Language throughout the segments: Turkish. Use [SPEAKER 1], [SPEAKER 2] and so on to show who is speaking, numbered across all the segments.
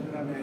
[SPEAKER 1] Gracias.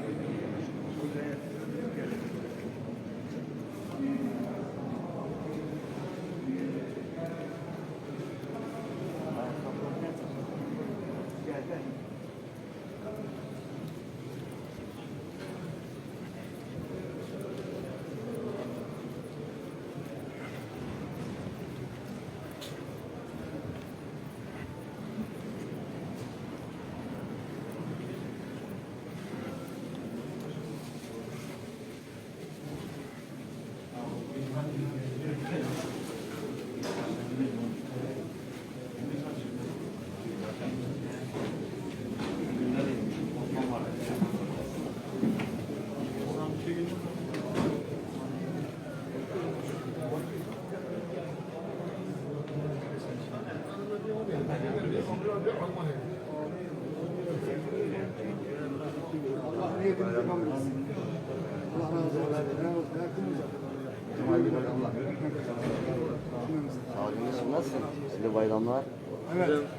[SPEAKER 1] Nasıl? Size bayramlar.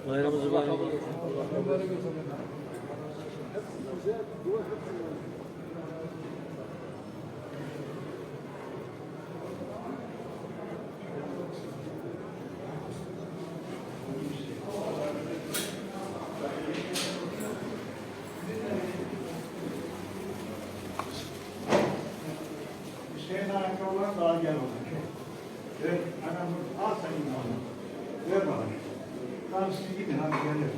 [SPEAKER 2] Bayramımızı bayram.
[SPEAKER 3] Hüseyin ayakkabılar daha gel ona. Evet, anam al senin onu. Ver bana. Tamam siz gidin hadi gelirim.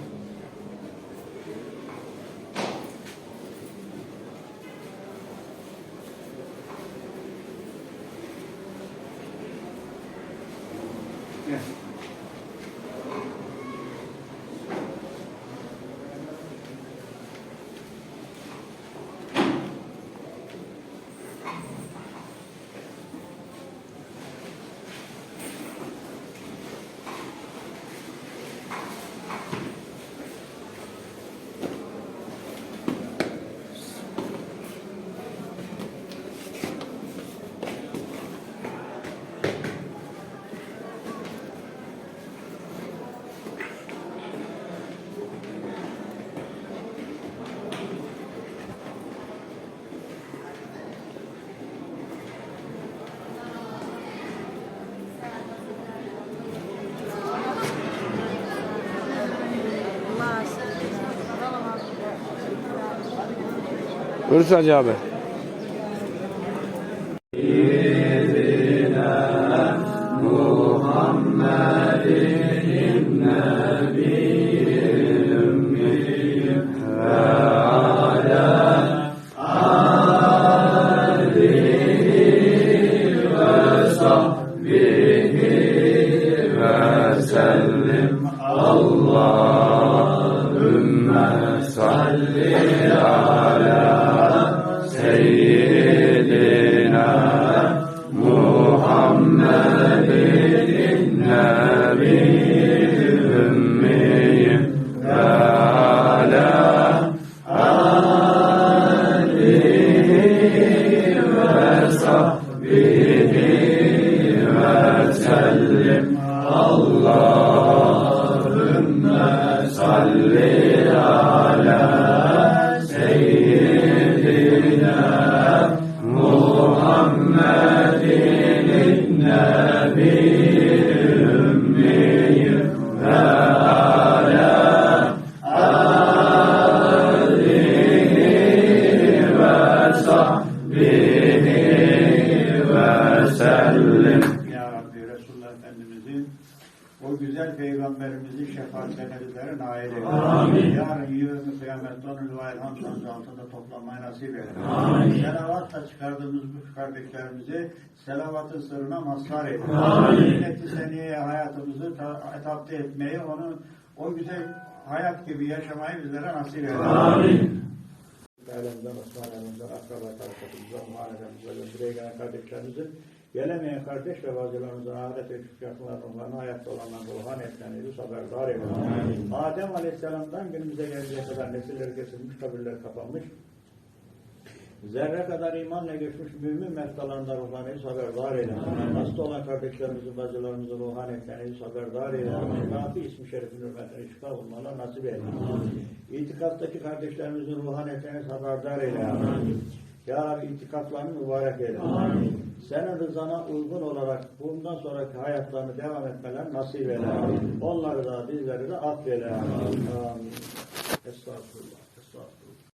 [SPEAKER 3] Gel.
[SPEAKER 2] Buyur Hacı abi.
[SPEAKER 3] Amin. Selavatla çıkardığımız bu kardeşlerimizi selavatın sırrına mazhar eyle. Amin. Seniyeye hayatımızı ta- etapte etmeyi, onu o güzel hayat gibi yaşamayı bizlere nasip eyle. Amin. Ailemizden, Osman ailemizden, akraba tarikatımızdan, mahallemizden, buraya gelen kardeşlerimizin, gelemeyen kardeş ve vazgeçlerimizden, ahiret ve küçük yakınların, onların hayatta olanların ruhan etlerini haberdar eylesin. Adem Aleyhisselam'dan günümüze geldiği kadar nesiller kesilmiş, kabirler kapanmış. Zerre kadar imanla geçmiş mümin meftalarından ruhaniyiz haberdar eyle. Hasta olan kardeşlerimizi, bacılarımızı ruhaniyetleriniz haberdar eyle. Kafi ismi şerifin hürmetine şifa bulmalar nasip eyle. İtikaftaki kardeşlerimizin ruhaniyetleriniz haberdar eyle. Ya Rabbi itikaflarını mübarek eyle. Senin rızana uygun olarak bundan sonraki hayatlarını devam etmeler nasip eyle. Onları da bizleri de affeyle. Amin. Estağfurullah.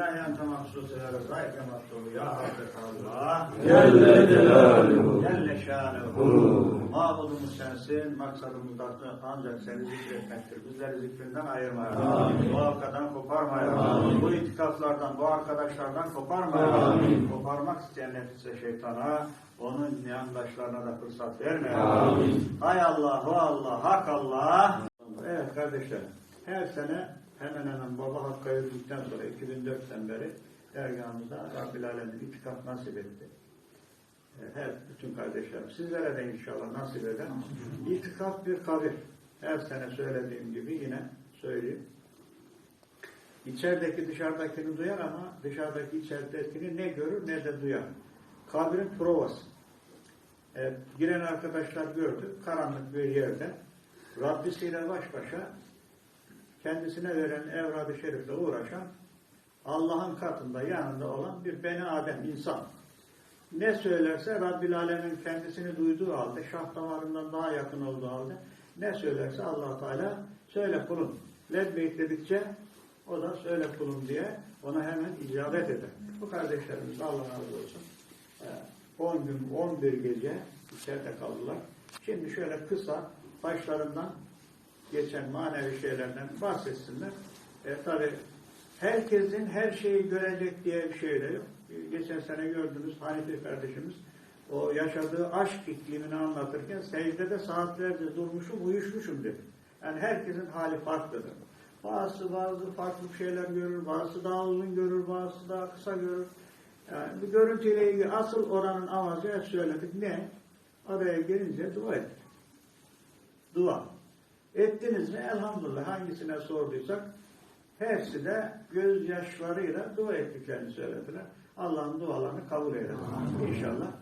[SPEAKER 3] Ente mahsus ile rızayke mahsubu ya Hazretallah. Celle Celaluhu. Celle Şanuhu. Mabudumuz sensin, maksadımız da ancak seni zikretmektir. Bizleri zikrinden ayırma. ya Rabbi. Bu halkadan koparma. ya Rabbi. Bu itikaflardan, bu arkadaşlardan koparma. ya Rabbi. Koparmak isteyen nefise şeytana, onun yandaşlarına da fırsat verme. ya Rabbi. Hay Allah, hu Allah, hak Allah. Evet kardeşlerim, her sene hemen hemen baba Hakk'a yürüdükten sonra 2004'ten beri dergahımıza Rabbil Alemin itikaf nasip etti. E, Her bütün kardeşlerim sizlere de inşallah nasip eder. İtikaf bir kabir. Her sene söylediğim gibi yine söyleyeyim. İçerideki dışarıdakini duyar ama dışarıdaki içeridekini ne görür ne de duyar. Kabrin provası. Evet, giren arkadaşlar gördü. Karanlık bir yerde Rabbisiyle baş başa kendisine veren evrad-ı şerifle uğraşan Allah'ın katında yanında olan bir beni Adem insan. Ne söylerse Rabbil Alemin kendisini duyduğu halde, şah damarından daha yakın olduğu halde ne söylerse allah Teala söyle kulum. Lebbeyk dedikçe o da söyle kulum diye ona hemen icabet eder. Bu kardeşlerimiz Allah razı olsun. Ee, 10 gün, 11 gece içeride kaldılar. Şimdi şöyle kısa başlarından geçen manevi şeylerden bahsetsinler. E, tabi herkesin her şeyi görecek diye bir şey de yok. E, Geçen sene gördünüz Hanifi kardeşimiz o yaşadığı aşk iklimini anlatırken secdede saatlerce durmuşum, uyuşmuşum dedi. Yani herkesin hali farklıdır. Bazısı bazı farklı şeyler görür, bazısı daha uzun görür, bazısı daha kısa görür. Yani bu görüntüyle ilgili asıl oranın amacı hep söyledik. Ne? Araya gelince dua ettik. Dua. Ettiniz mi? Elhamdülillah. Hangisine sorduysak hepsi de gözyaşlarıyla dua ettiklerini söylediler. Allah'ın dualarını kabul eylesin. İnşallah.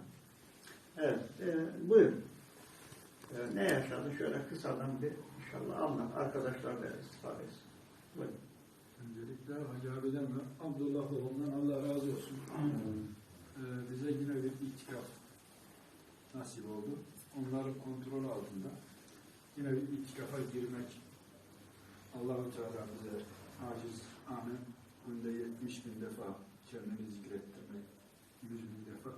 [SPEAKER 3] Evet. E, buyurun. E, ne yaşadı? Şöyle kısadan bir inşallah anlat. Arkadaşlar da istifade etsin. Buyurun.
[SPEAKER 4] Öncelikle Hacı abiden ve Abdullah babamdan Allah razı olsun. Ee, bize yine bir itikaf nasip oldu. Onların kontrolü altında yine bir itikafa girmek Allah-u Teala bize aciz amin günde 70 bin defa kendini zikrettirmek 100 bin defa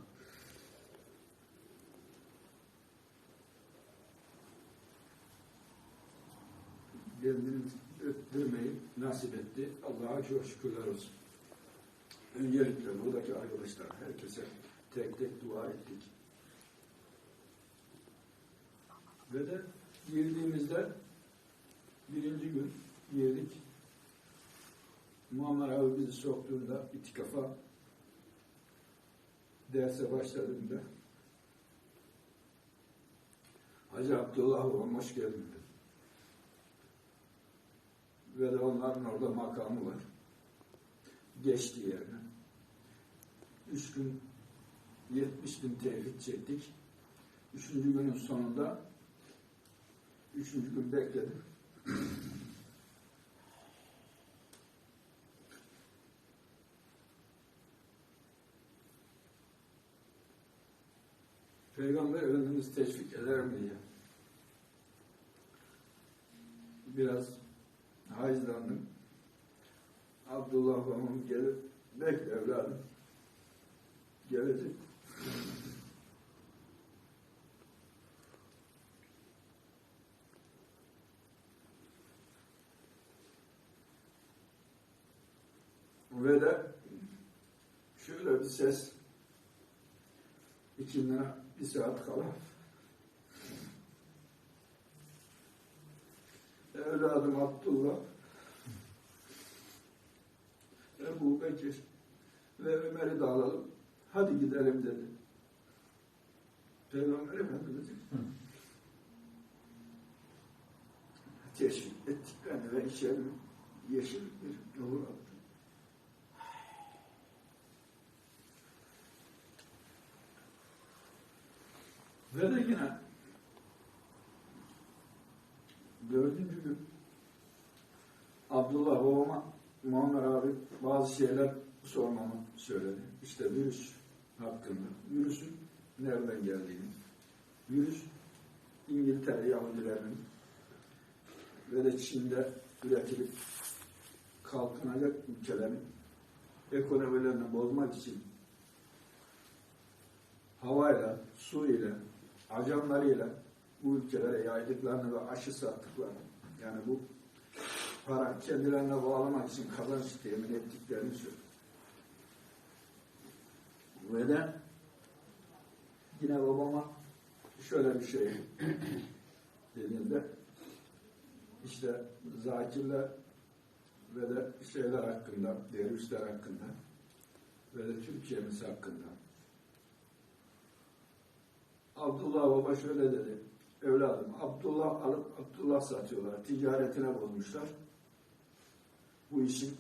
[SPEAKER 4] kendini öttürmeyi nasip etti. Allah'a çok şükürler olsun. Öncelikle buradaki arkadaşlar herkese tek tek dua ettik. Ve de girdiğimizde birinci gün girdik. Muammer abi bizi soktuğunda itikafa derse başladığında Hacı Abdullah babam hoş geldin. Ve de onların orada makamı var. Geçti yerine. Üç gün 70 bin tevhid çektik. Üçüncü günün sonunda üçüncü gün bekledim. Peygamber Efendimiz teşvik eder mi diye. Biraz hayızlandım. Abdullah babam gelip bekle evladım. Gelecek. Ve de bir ses. İçinden bir saat kala. Evladım Abdullah. Ebu Bekir ve Ömer'i de alalım. Hadi gidelim dedi. Peygamber Efendimiz. Teşvik ettik. Beni ve içeri yeşil bir yolu attı. Ve de yine dördüncü gün Abdullah babama Muammer abi bazı şeyler sormamı söyledi. İşte virüs hakkında. Virüsün nereden geldiğini. Virüs İngiltere Yahudilerinin ve de Çin'de üretilip kalkınacak ülkelerin ekonomilerini bozmak için havayla, su ile, ajanlarıyla bu ülkelere yaydıklarını ve aşı sattıklarını yani bu para kendilerine bağlamak için kazanç temin ettiklerini söylüyor. Ve de yine babama şöyle bir şey dediğinde işte zakirler ve de şeyler hakkında, dervişler hakkında ve de Türkiye'miz hakkında. Abdullah Baba şöyle dedi. Evladım Abdullah alıp Abdullah satıyorlar. Ticaretine bozmuşlar. Bu işin.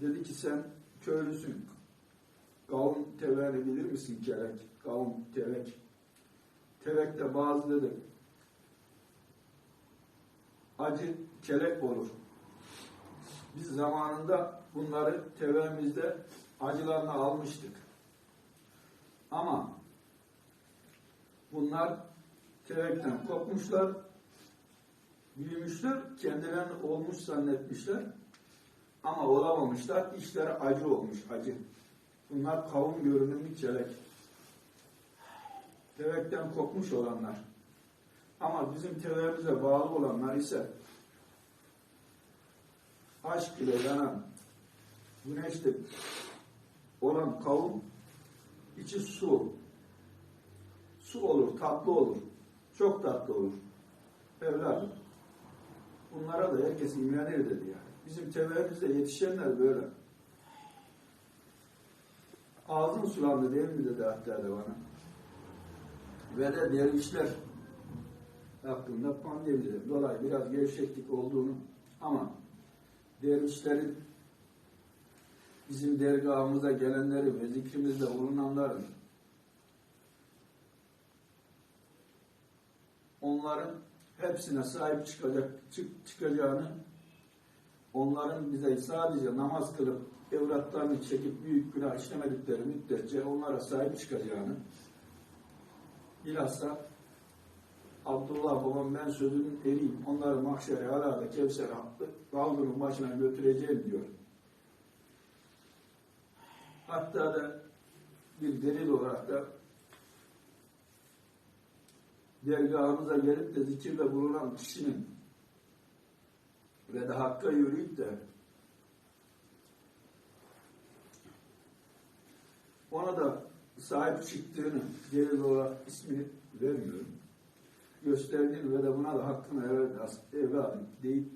[SPEAKER 4] Dedi ki sen köylüsün. Kavun teveni bilir misin kelek? Kavun tevek. Tevekte bazı dedi. Acı kelek olur. Biz zamanında bunları tevemizde acılarını almıştık. Ama bunlar tevekten kopmuşlar, büyümüşler, kendilerini olmuş zannetmişler ama olamamışlar, işleri acı olmuş, acı. Bunlar kavun görünümlü kelek. Tevekten kopmuş olanlar. Ama bizim teveğimize bağlı olanlar ise aşk ile yanan güneşte olan kavun içi su. Su olur, tatlı olur. Çok tatlı olur. Evladım. Bunlara da herkes imrenir dedi yani. Bizim teveğimizde yetişenler böyle. Ağzım sulandı değil mi dedi hatta da bana. Ve de dervişler hakkında pandemiden dolayı biraz gevşeklik olduğunu ama dervişlerin bizim dergahımıza gelenleri ve zikrimizde bulunanların onların hepsine sahip çıkacak çık, çıkacağını onların bize sadece namaz kılıp evlatlarını çekip büyük günah işlemedikleri müddetçe onlara sahip çıkacağını bilhassa Abdullah babam ben sözünün eriyim. Onları mahşere alada Kevser hakkı kaldırın başına götüreceğim diyor. Hatta da bir delil olarak da dergahımıza gelip de zikirde bulunan kişinin ve de hakka yürüyüp de ona da sahip çıktığını delil olarak ismini vermiyorum. gösterdin ve de buna da hakkını evlat- evladım deyip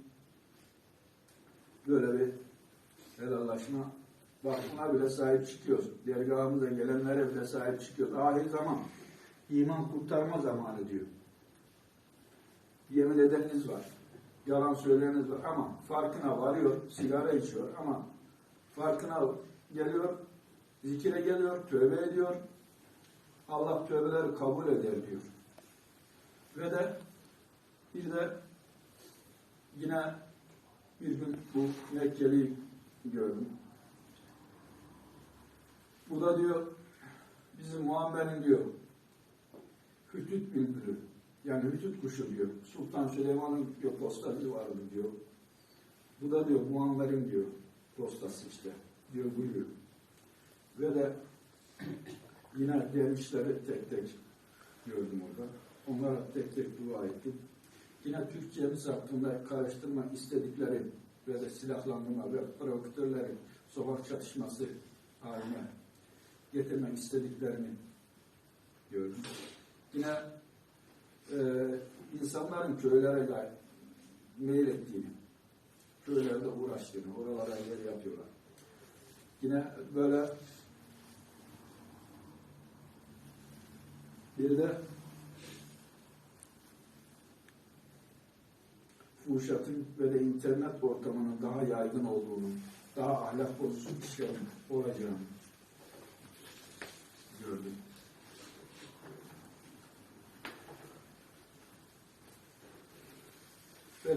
[SPEAKER 4] böyle bir helallaşma bak buna bile sahip çıkıyoruz. Dergahımıza gelenlere bile sahip çıkıyoruz. Ahir zaman iman kurtarma zamanı diyor. Yemin edeniniz var. Yalan söyleyeniniz var ama farkına varıyor, sigara içiyor ama farkına geliyor, zikire geliyor, tövbe ediyor. Allah tövbeleri kabul eder diyor. Ve de bir de yine bir gün bu Mekkeli'yi gördüm. Bu da diyor bizim Muammer'in diyor hütüt bülbülü yani hütüt kuşu diyor. Sultan Süleyman'ın diyor postası vardı diyor. Bu da diyor Muammer'in diyor postası işte diyor buyuruyor. Ve de yine dervişleri tek tek gördüm orada. Onlara tek tek dua ettim. Yine Türkçemiz hakkında karıştırmak istedikleri ve de silahlandırma ve provokatörlerin sokak çatışması haline getirmek istediklerini gördüm. Yine e, insanların köylere meyil ettiğini, köylerde uğraştığını, oralara yer yapıyorlar. Yine böyle bir de fuhuşatın ve de internet ortamının daha yaygın olduğunu, daha ahlak bozucu işlerin olacağını gördüm.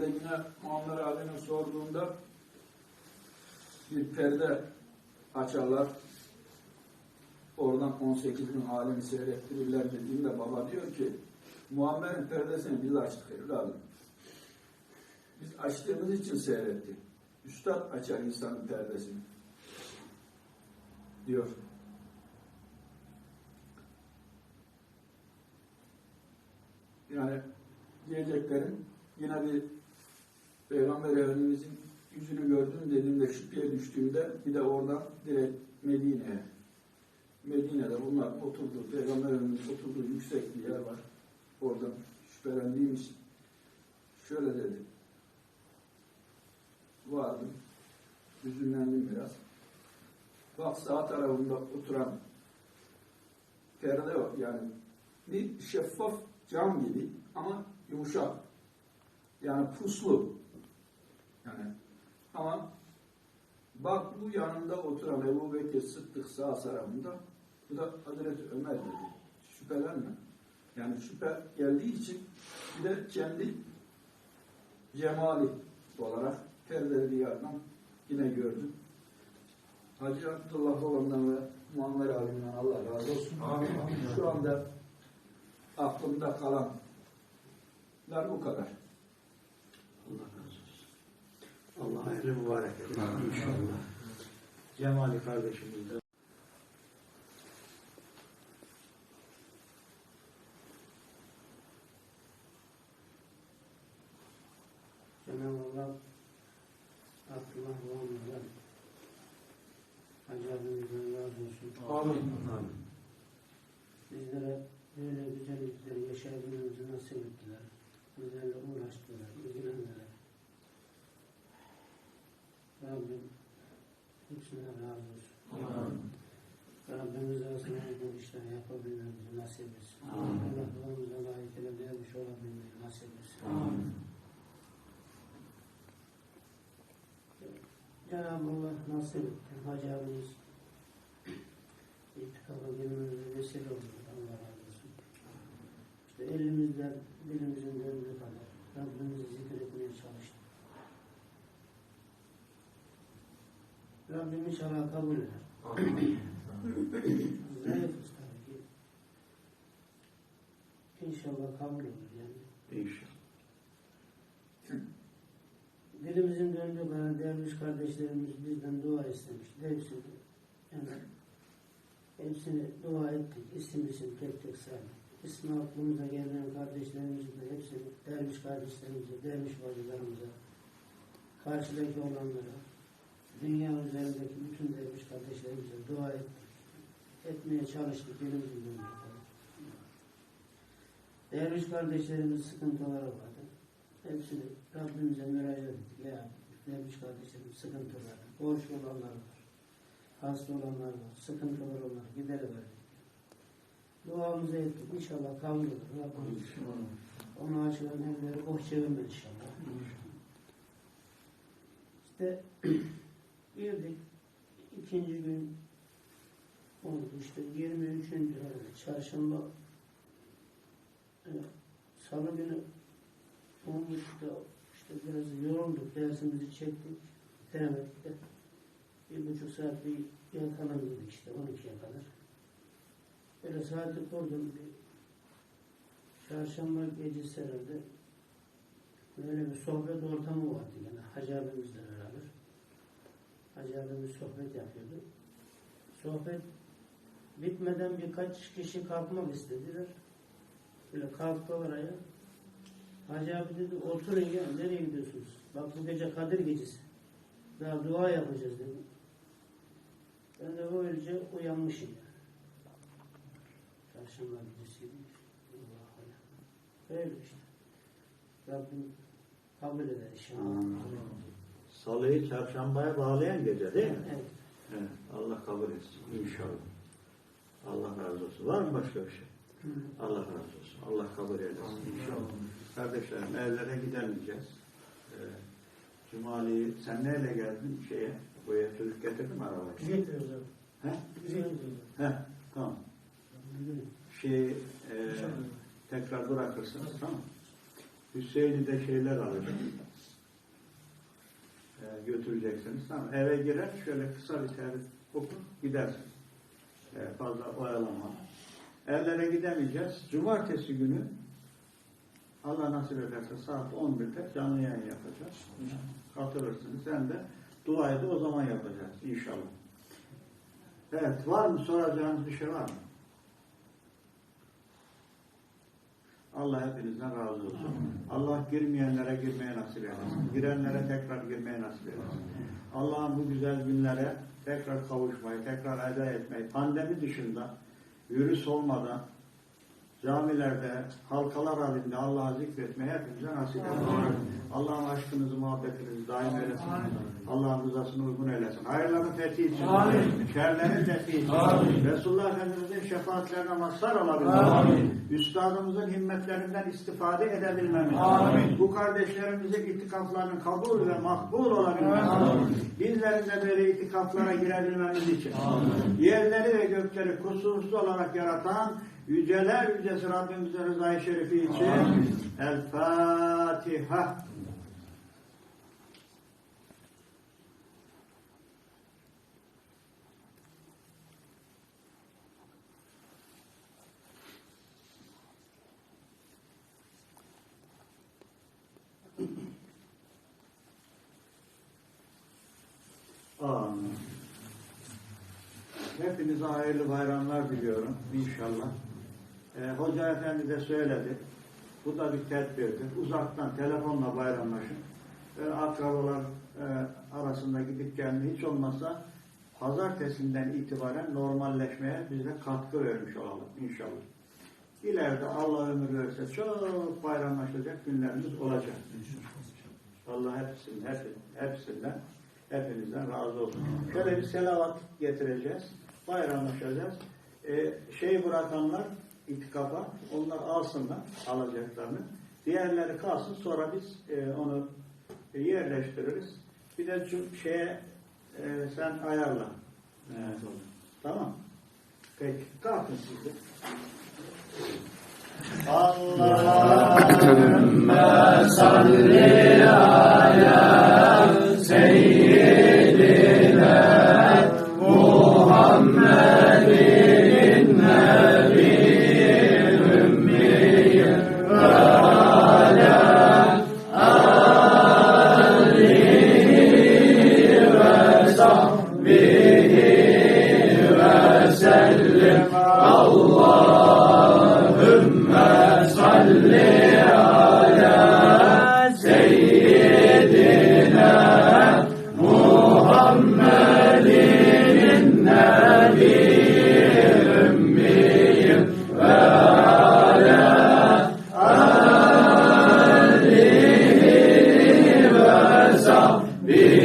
[SPEAKER 4] Yine Muammer abinin sorduğunda bir perde açarlar. Oradan 18 bin alemi seyrettirirler dediğinde baba diyor ki Muammer'in perdesini biz açtık evladım. Biz açtığımız için seyretti. Üstad açar insanın perdesini. Diyor. Yani diyeceklerim yine bir Peygamber Efendimizin yüzünü gördüm dediğimde şüpheye düştüğümde bir de oradan direkt Medine'ye Medine'de bunlar oturdu. Peygamber Efendimiz oturduğu yüksek bir yer var. Oradan şüphelendiğim için şöyle dedi. Vardım. Üzünlendim biraz. Bak sağ tarafında oturan perde yok. Yani bir şeffaf cam gibi ama yumuşak. Yani puslu. Yani ama bak bu yanında oturan Ebu Bekir Sıddık sağ tarafında bu da Hazreti Ömer dedi. Şüphelenme. Yani şüphe geldiği için bir de kendi cemali olarak perdeli bir yerden yine gördüm. Hacı Abdullah babamdan ve Muammer abimden Allah razı olsun. Şu anda aklımda kalanlar bu kadar.
[SPEAKER 5] Allah hayırlı mübarek etsin inşallah. Cemali kardeşimiz de
[SPEAKER 6] Cenab-ı Allah Abdullah Muhammed'den Hacı abimizden razı olsun.
[SPEAKER 4] Amin.
[SPEAKER 6] Bizlere böyle güzellikleri yaşayabilmemizi nasip ettiler. Bizlerle uğraştılar, ilgilendiler. Rabbim hepsine razı olsun. Rabbimiz arasında bu işleri yapabilmemizi nasip etsin. Allah yolumuza layıkıyla gelmiş olabilmeyi nasip etsin. Cenab-ı Allah nasip etti. Hacı abimiz itikaba girmemize vesile oldu. Allah razı olsun. İşte elimizden, dilimizin döndüğü kadar Rabbimizi zikretmeye çalıştık. Rabbim inşallah kabul eder. Zayıfız tabii ki. İnşallah kabul olur yani.
[SPEAKER 5] inşallah.
[SPEAKER 6] Dilimizin döndüğü kadar derviş kardeşlerimiz bizden dua istemiş. Hepsini, yani hepsini dua ettik. İsim tek tek saydık. İsmi aklımıza gelen kardeşlerimizin de hepsini, derviş kardeşlerimize, derviş bacılarımıza, karşıdaki olanlara, dünya üzerindeki bütün derviş kardeşlerimize dua ettik. Etmeye çalıştık döndüğü kadar. Derviş kardeşlerimiz sıkıntıları vardı. Hepsini Rabbimize müracaat ettik. Ya derviş kardeşlerimiz sıkıntıları, borç olanlar var, hasta olanlar var, sıkıntılar olanlar gideriverdik. Duamızı ettik. İnşallah kabul olur. Rabbimiz ona açılan evleri boş çevirme inşallah. İşte girdik. ikinci gün oldu işte 23. herhalde çarşamba e, salı günü olmuştu. İşte biraz yorulduk. Dersimizi çektik. Bitiremedik de. Bir buçuk saat bir yakalandık işte 12'ye kadar. Böyle saati kurdum. Bir çarşamba gecesi herhalde böyle bir sohbet ortamı vardı yani Hacı abimizle beraber. Hacı abimiz sohbet yapıyordu. Sohbet bitmeden birkaç kişi kalkmak istediler. Böyle kalktılar ayağa. Hacı abi dedi oturun ya nereye gidiyorsunuz? Bak bu gece Kadir gecesi. Daha dua yapacağız dedi. Ben de böylece uyanmışım. Çarşamba gecesiydi. Allah Allah. Öyle işte. Rabbim kabul eder inşallah.
[SPEAKER 3] Salıyı çarşambaya bağlayan gece değil mi?
[SPEAKER 6] Evet.
[SPEAKER 3] Evet. Allah kabul etsin. İnşallah. Allah razı olsun. Var mı başka bir şey? Allah razı olsun. Allah kabul eylesin. İnşallah. Kardeşlerim evlere gidemeyeceğiz. Ee, Cumali'yi sen neyle geldin şeye? Buraya çocuk getirdin mi arabayı?
[SPEAKER 6] Getiriyoruz abi.
[SPEAKER 3] He?
[SPEAKER 6] Getiriyoruz.
[SPEAKER 3] He, tamam. Şey, e, tekrar bırakırsınız tamam. Hüseyin'i de şeyler alacak. Götüreceksiniz tamam. Eve girer şöyle kısa bir tane okur gidersiniz. E, fazla oyalanma. Evlere gidemeyeceğiz. Cumartesi günü Allah nasip ederse saat 11'de canlı yayın yapacağız. Katılırsınız. Sen de duayı da o zaman yapacağız inşallah. Evet, var mı soracağınız bir şey var mı? Allah hepinizden razı olsun. Allah girmeyenlere girmeye nasip eylesin. Girenlere tekrar girmeye nasip eylesin. Allah'ın bu güzel günlere tekrar kavuşmayı, tekrar eda etmeyi, pandemi dışında virüs olmadan camilerde, halkalar halinde Allah'a zikretmeyi hepimize nasip eylesin. Allah'ın aşkınızı, muhabbetinizi daim eylesin. Allah'ın rızasını uygun eylesin. Hayırların fethi için, şerlerin fethi için, Resulullah Efendimiz'in şefaatlerine mazhar olabilmemiz, Üstadımızın himmetlerinden istifade edebilmemiz, bu kardeşlerimizin itikaflarının kabul ve makbul olabilmemiz, bizlerin de böyle itikaflara girebilmemiz için, yerleri ve gökleri kusursuz olarak yaratan yüceler yücesi Rabbimizin rızayı şerifi için El Fatiha. Amin. Hepinize hayırlı bayramlar diliyorum inşallah. Ee, Hoca Efendi de söyledi. Bu da bir tedbirdir. Uzaktan telefonla bayramlaşın. Ee, akrabalar e, arasında gidip gelme hiç olmazsa pazartesinden itibaren normalleşmeye biz de katkı vermiş olalım inşallah. İleride Allah ömür verirse çok bayramlaşacak günlerimiz olacak. Allah hepsinden, hep, hepsinden, hepinizden razı olsun. Şöyle bir selavat getireceğiz. Bayramlaşacağız. Ee, şey bırakanlar itikafa, onlar alsınlar alacaklarını. Diğerleri kalsın sonra biz e, onu yerleştiririz. Bir de şu şeye e, sen ayarla. E, tamam. Peki. Kalkın siz de. Allahümme salli Be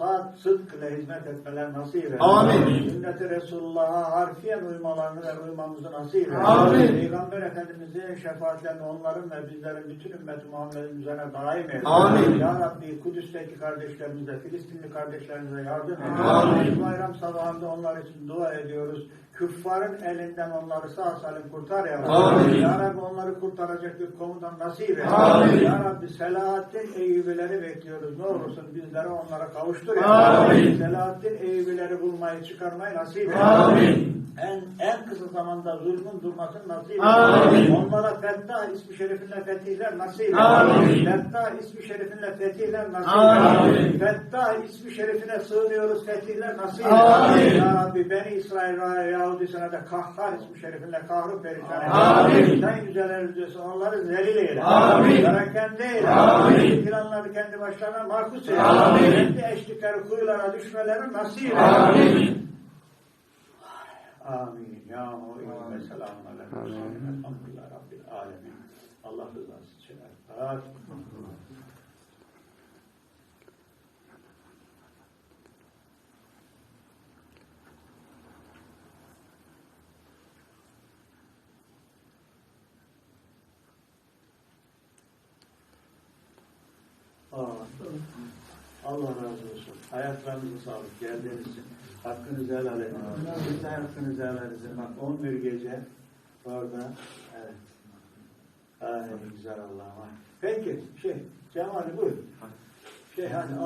[SPEAKER 3] So sıdkla hizmet etmeler nasip et.
[SPEAKER 7] Amin.
[SPEAKER 3] Sünneti Resulullah'a harfiyen uymalarını ve uymamızı nasip et.
[SPEAKER 7] Amin.
[SPEAKER 3] Peygamber Efendimiz'in şefaatlerini onların ve bizlerin bütün ümmeti Muhammed'in üzerine daim et.
[SPEAKER 7] Amin.
[SPEAKER 3] Ya Rabbi Kudüs'teki kardeşlerimize, Filistinli kardeşlerimize yardım et.
[SPEAKER 7] Amin.
[SPEAKER 3] Bayram sabahında onlar için dua ediyoruz. Küffarın elinden onları sağ salim kurtar ya Rabbi.
[SPEAKER 7] Amin.
[SPEAKER 3] Ya Rabbi onları kurtaracak bir komutan nasip et.
[SPEAKER 7] Amin.
[SPEAKER 3] Ya Rabbi Selahaddin Eyyubileri bekliyoruz. Ne olursun bizleri onlara kavuştur ya.
[SPEAKER 7] Amin.
[SPEAKER 3] Selahaddin Eyyubileri bulmayı çıkarmayı nasip et.
[SPEAKER 7] Amin.
[SPEAKER 3] En, en kısa zamanda zulmün durmasını nasip.
[SPEAKER 7] Amin.
[SPEAKER 3] Onlara Fettah ismi şerifinle fetihler nasip et.
[SPEAKER 7] Amin.
[SPEAKER 3] Fettah ismi şerifinle fetihler nasip et.
[SPEAKER 7] Amin.
[SPEAKER 3] Fettah ismi şerifine sığınıyoruz fetihler nasip et.
[SPEAKER 7] Amin.
[SPEAKER 3] Ya Rabbi Beni İsrail Yahudi sana da kahhar ismi şerifinle kahru perişan.
[SPEAKER 7] Amin.
[SPEAKER 3] Sen güzel erdiyorsun onları zelil eyle.
[SPEAKER 7] Amin.
[SPEAKER 3] Perakende eyle.
[SPEAKER 7] Amin.
[SPEAKER 3] Planları kendi başlarına markus eyle.
[SPEAKER 7] Amin.
[SPEAKER 3] Kendi eşlikleri kuyulara düşmeleri nasip eyle.
[SPEAKER 7] Amin.
[SPEAKER 3] Amin. Ya mu'in ve selamun aleyküm. Elhamdülillah Rabbil alemin. Allah rızası için. Fatiha. Aa, Allah razı olsun. Hayatlarınızı sağlık. Geldiğiniz için. Hakkınızı helal edin. Siz de hakkınızı helal edin. Bak 11 gece orada. Evet. Ay güzel Allah'ım. Peki şey Cemal buyur. Şey hadi al.